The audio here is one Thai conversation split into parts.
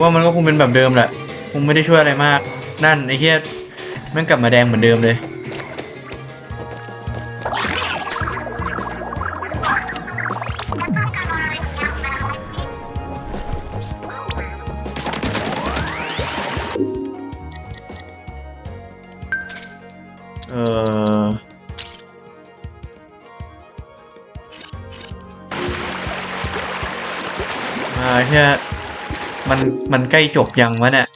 ว่ามันก็คงเป็นแบบเดิมแหละคงไม่ได้ช่วยอะไรมาก นั่นไอ้เหี้ยแมันกลับมาแดงเหมือนเดิมเลยเออมาแค่ มันมันใกล้จบยังวะเนี่ย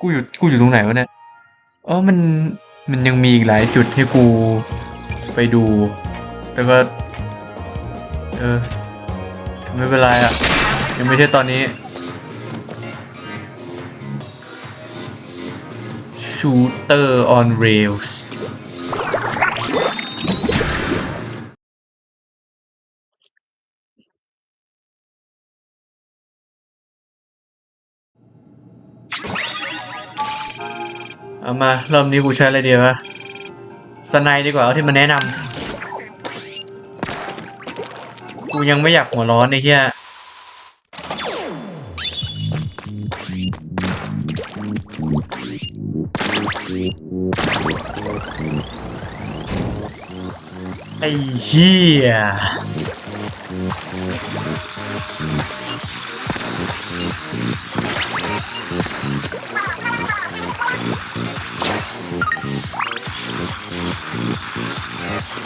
กูอยู่กูอยู่ตรงไหนวะเนี่ยเออมันมันยังมีอีกหลายจุดให้กูไปดู แต่ก็ เออ ไม่เป็นไรอะ ยังไม่ใช่ตอนนี้ Shooter on Rails เอามา รอบนี้กูใช้อะไรดีวะสไนดีกว่าเอาที่มันแนะนำกูยังไม่อยากหัวร้อนไอ้เหี้ยไอ้เหี้ย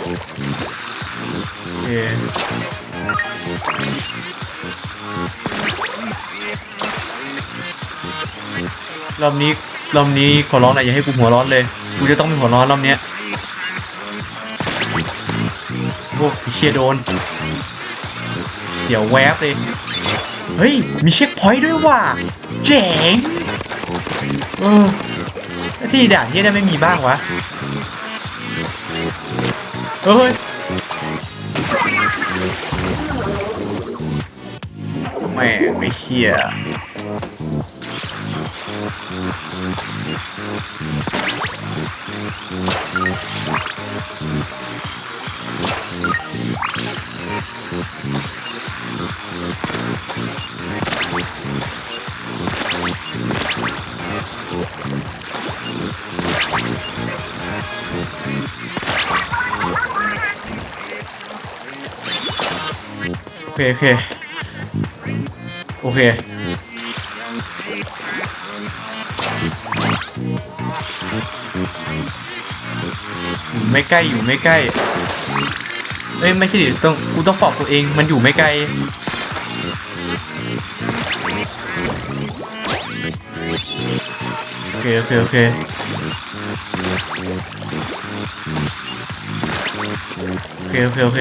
โอรอบนี้รอบนี้ขอร้องหน่อยอย่าให้กูหัวร้อนเลยกูจะต้องเป็นหัวร้อนรอบเนี้ยโอ้เชียโดน เดี๋ยวแวบเลย เฮ้ย มีเช็คพอยต์ด้วยว่ะ เจ๋ง เออที่ด่านที่ได้ไม่มีบ้างวะ เฮ้ยแม่งไม่เชี่ย เคโอเคโอเคอยู่ไม่ใกล้อยู่ไม่ใกล้เอ้ยไม่ใช่ดิต้องกูต้องปอบตัวเองมันอยู่ไม่ไกลโอเคโอเคโอเคโอเคโอเคโอเค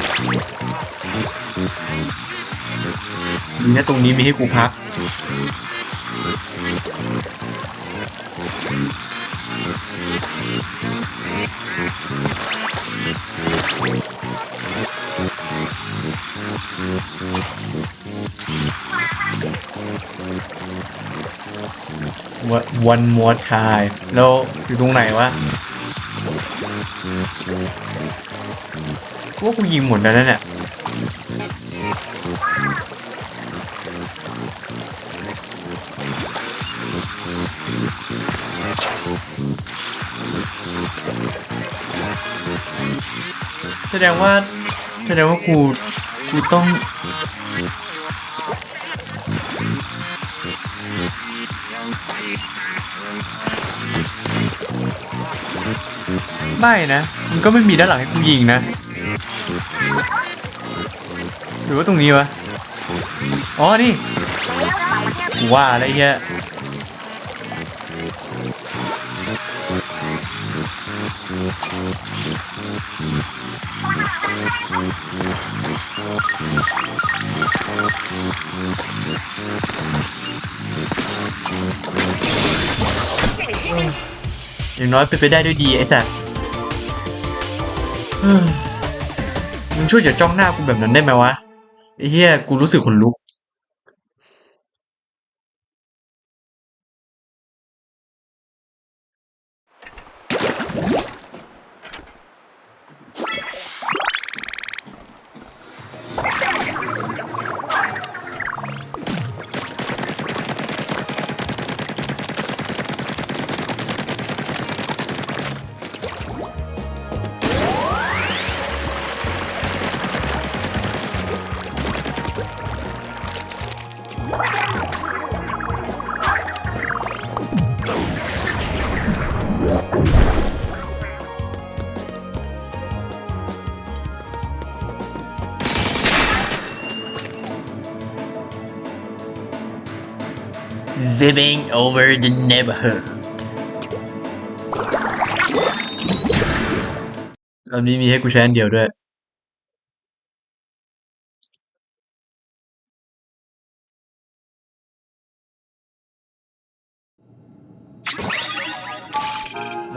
ดีนะตรงนี้มีให้กูพัก one more time แล้วอยู่ตรงไหนวะกูว่ากูยิงหมดแล้วนั่นแหละ แสดงว่าแสดงว่ากูกูต้องไม่นะ มันก็ไม่มีด้านหลังให้กูยิงนะ หรือว่าตรงนี้วะ อ๋อ นี่ว่าอะไรเงี้ย อย่างน้อยเป็นไปได้ด้วยดีไอ้สัสมึงช่วยอย่าจ้องหน้ากูแบบนั้นได้ไหมวะไอ้เหี้ยกูรู้สึกขนลุก zipping over the neighborhood รอบนี้มีให้กูใช้อันเดียวด้วย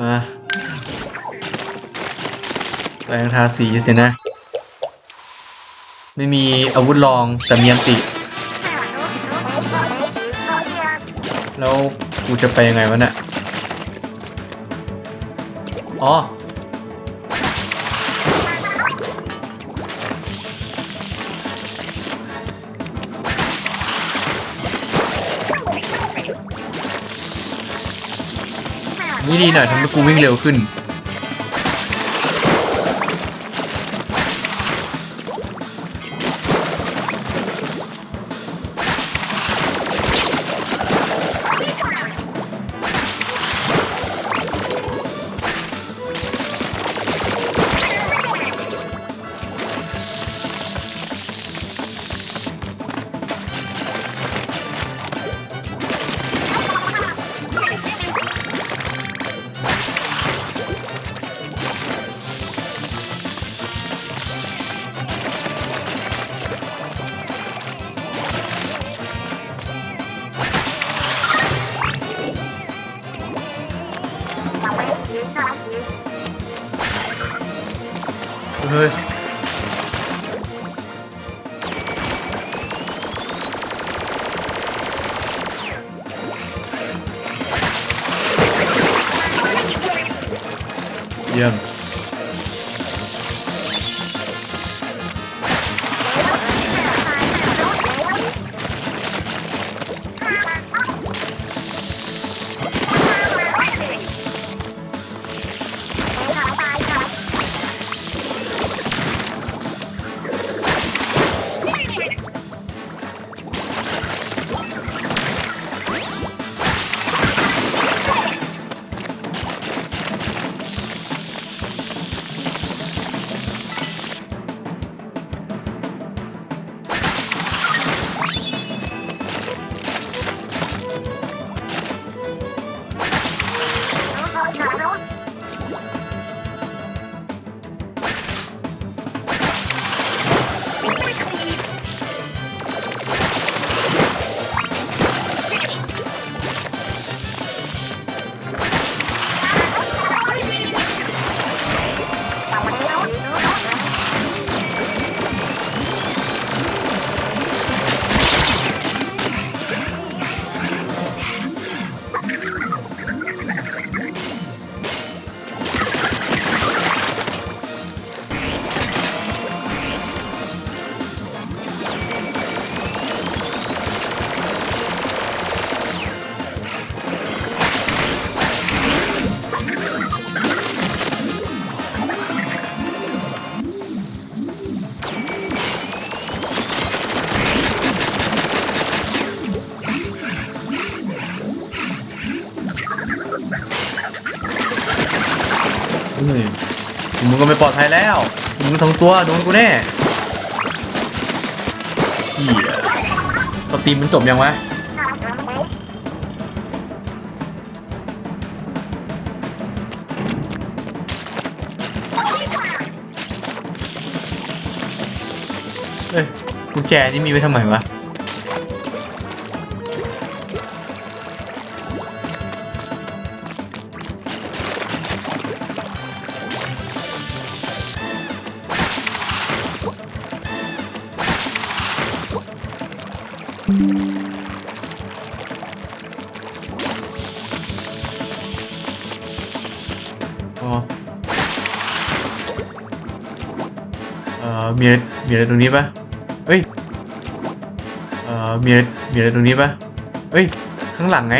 มาแปลงทาสีสินะ ไม่มีอาวุธรองแต่มีอันติ แล้วกูจะไปยังไงวะเนี่ย อ๋อ นี่ดีหน่อยทำให้กูวิ่งเร็วขึ้น เฮ้ยเยี่ยมอืม Let's go. มึงก็ไม่ปลอดภัยแล้ว มึงสองตัวโดนกูแน่เหี้ยสตรีมมันจบยังวะเอ้ยกุญแจนี่มีไว้ทำไมวะ อ๋อเอ่อมีอะไรมีอะไรตรงนี้ปะเอ้ย เอ่อมีอะไรมีอะไรตรงนี้ปะเอ้ย ข้างหลังไง